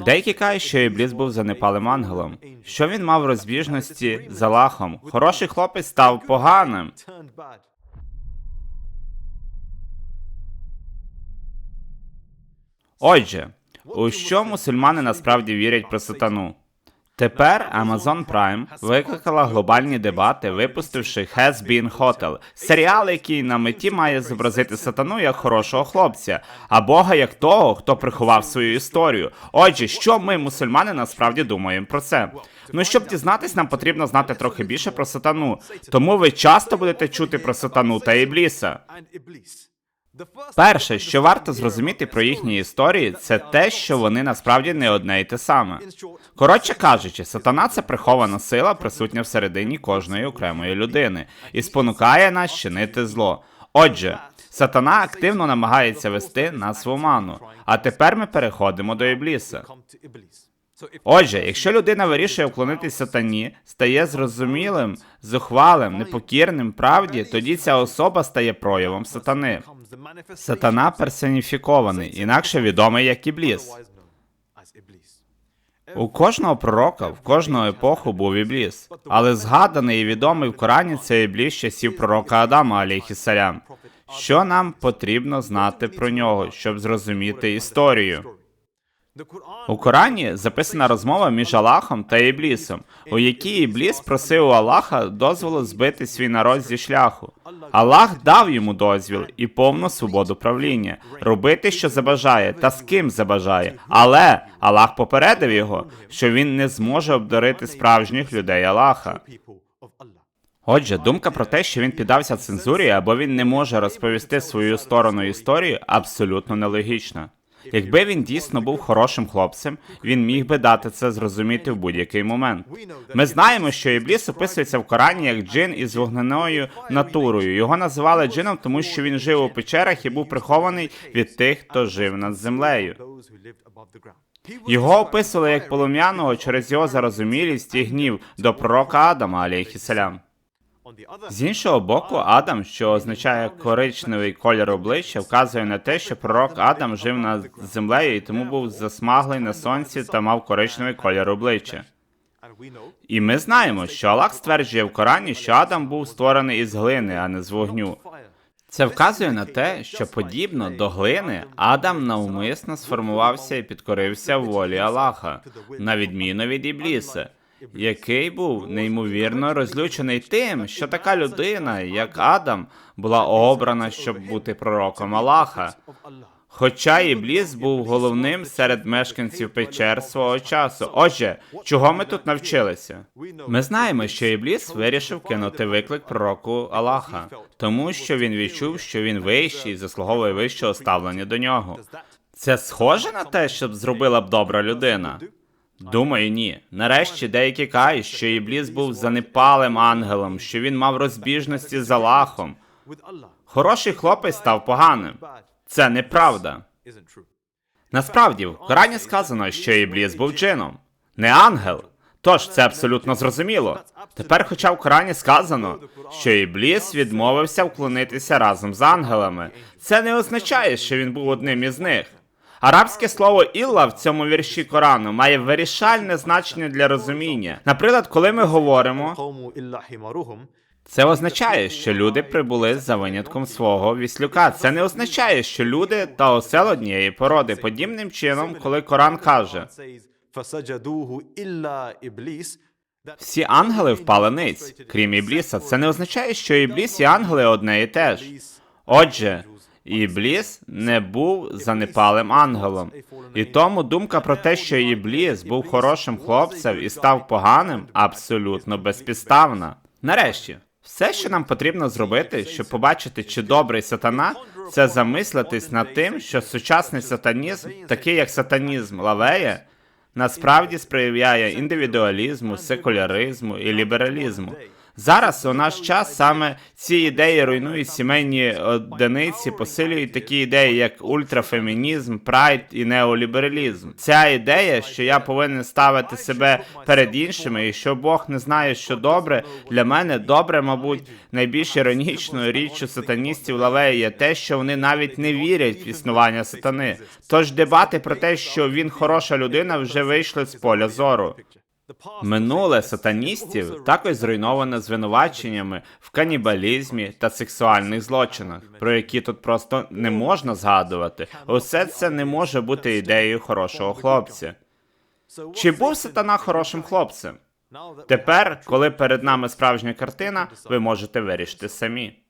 Деякі кажуть, що Ібліс був занепалим ангелом, що він мав розбіжності з Аллахом. Хороший хлопець став поганим. Отже, у що мусульмани насправді вірять про сатану? Тепер Amazon Prime викликала глобальні дебати, випустивши Has Been Hotel, серіал, який на меті має зобразити сатану як хорошого хлопця, а Бога як того, хто приховав свою історію. Отже, що ми, мусульмани, насправді думаємо про це? Ну, щоб дізнатись, нам потрібно знати трохи більше про сатану. Тому ви часто будете чути про сатану та ібліса. Перше, що варто зрозуміти про їхні історії, це те, що вони насправді не одне й те саме. Коротше кажучи, сатана це прихована сила, присутня всередині кожної окремої людини, і спонукає нас чинити зло. Отже, сатана активно намагається вести нас в оману. А тепер ми переходимо до ібліса. Отже, якщо людина вирішує вклонитись сатані, стає зрозумілим, зухвалим, непокірним правді, тоді ця особа стає проявом сатани. Сатана персоніфікований, інакше відомий як ібліс. У кожного пророка в кожну епоху був ібліс, але згаданий і відомий в Корані це ібліс часів пророка Адама, алейхіссалям. Що нам потрібно знати про нього, щоб зрозуміти історію? У Корані записана розмова між Аллахом та Іблісом, у якій Ібліс просив у Аллаха дозволу збити свій народ зі шляху. Аллах дав йому дозвіл і повну свободу правління, робити, що забажає, та з ким забажає. Але Аллах попередив його, що він не зможе обдарити справжніх людей Аллаха. Отже, думка про те, що він піддався цензурі або він не може розповісти свою сторону історії, абсолютно нелогічна. Якби він дійсно був хорошим хлопцем, він міг би дати це зрозуміти в будь-який момент. Ми знаємо, що Ібліс описується в Корані як джин із вогненою натурою. Його називали джином, тому що він жив у печерах і був прихований від тих, хто жив над землею. Його описували як полум'яного через його зарозумілість і гнів до пророка Адама, алейхіссалям. З іншого боку, Адам, що означає коричневий колір обличчя, вказує на те, що пророк Адам жив над землею і тому був засмаглий на сонці та мав коричневий колір обличчя. І ми знаємо, що Аллах стверджує в Корані, що Адам був створений із глини, а не з вогню. Це вказує на те, що подібно до глини Адам навмисно сформувався і підкорився волі Аллаха, на відміну від Ібліса який був неймовірно розлючений тим, що така людина, як Адам, була обрана, щоб бути пророком Аллаха. Хоча Ібліс був головним серед мешканців печер свого часу. Отже, чого ми тут навчилися? Ми знаємо, що Ібліс вирішив кинути виклик пророку Аллаха, тому що він відчув, що він вищий і заслуговує вищого ставлення до нього. Це схоже на те, щоб зробила б добра людина. Думаю, ні. Нарешті деякі кажуть, що Ібліс був занепалим ангелом, що він мав розбіжності з Аллахом. Хороший хлопець став поганим. Це неправда. Насправді, в Корані сказано, що Ібліс був джином, не ангел. Тож це абсолютно зрозуміло. Тепер, хоча в Корані сказано, що Ібліс відмовився вклонитися разом з ангелами, це не означає, що він був одним із них. Арабське слово ілла в цьому вірші Корану має вирішальне значення для розуміння. Наприклад, коли ми говоримо, це означає, що люди прибули за винятком свого віслюка. Це не означає, що люди та осел однієї породи. Подібним чином, коли Коран каже, всі ангели впали ниць, крім Ібліса. Це не означає, що Ібліс і ангели одне і те ж. Отже, Ібліс не був занепалим ангелом, і тому думка про те, що Ібліс був хорошим хлопцем і став поганим, абсолютно безпідставна. Нарешті, все, що нам потрібно зробити, щоб побачити, чи добрий сатана, це замислитись над тим, що сучасний сатанізм, такий як сатанізм Лавея, насправді сприяє індивідуалізму, секуляризму і лібералізму. Зараз у наш час саме ці ідеї руйнують сімейні одиниці, посилюють такі ідеї, як ультрафемінізм, прайд і неолібералізм. Ця ідея, що я повинен ставити себе перед іншими, і що Бог не знає, що добре, для мене добре, мабуть, найбільш іронічною річчю сатаністів лавеї є те, що вони навіть не вірять в існування сатани. Тож дебати про те, що він хороша людина, вже вийшли з поля зору. Минуле сатаністів також зруйноване звинуваченнями в канібалізмі та сексуальних злочинах, про які тут просто не можна згадувати. Усе це не може бути ідеєю хорошого хлопця. Чи був сатана хорошим хлопцем? Тепер, коли перед нами справжня картина, ви можете вирішити самі.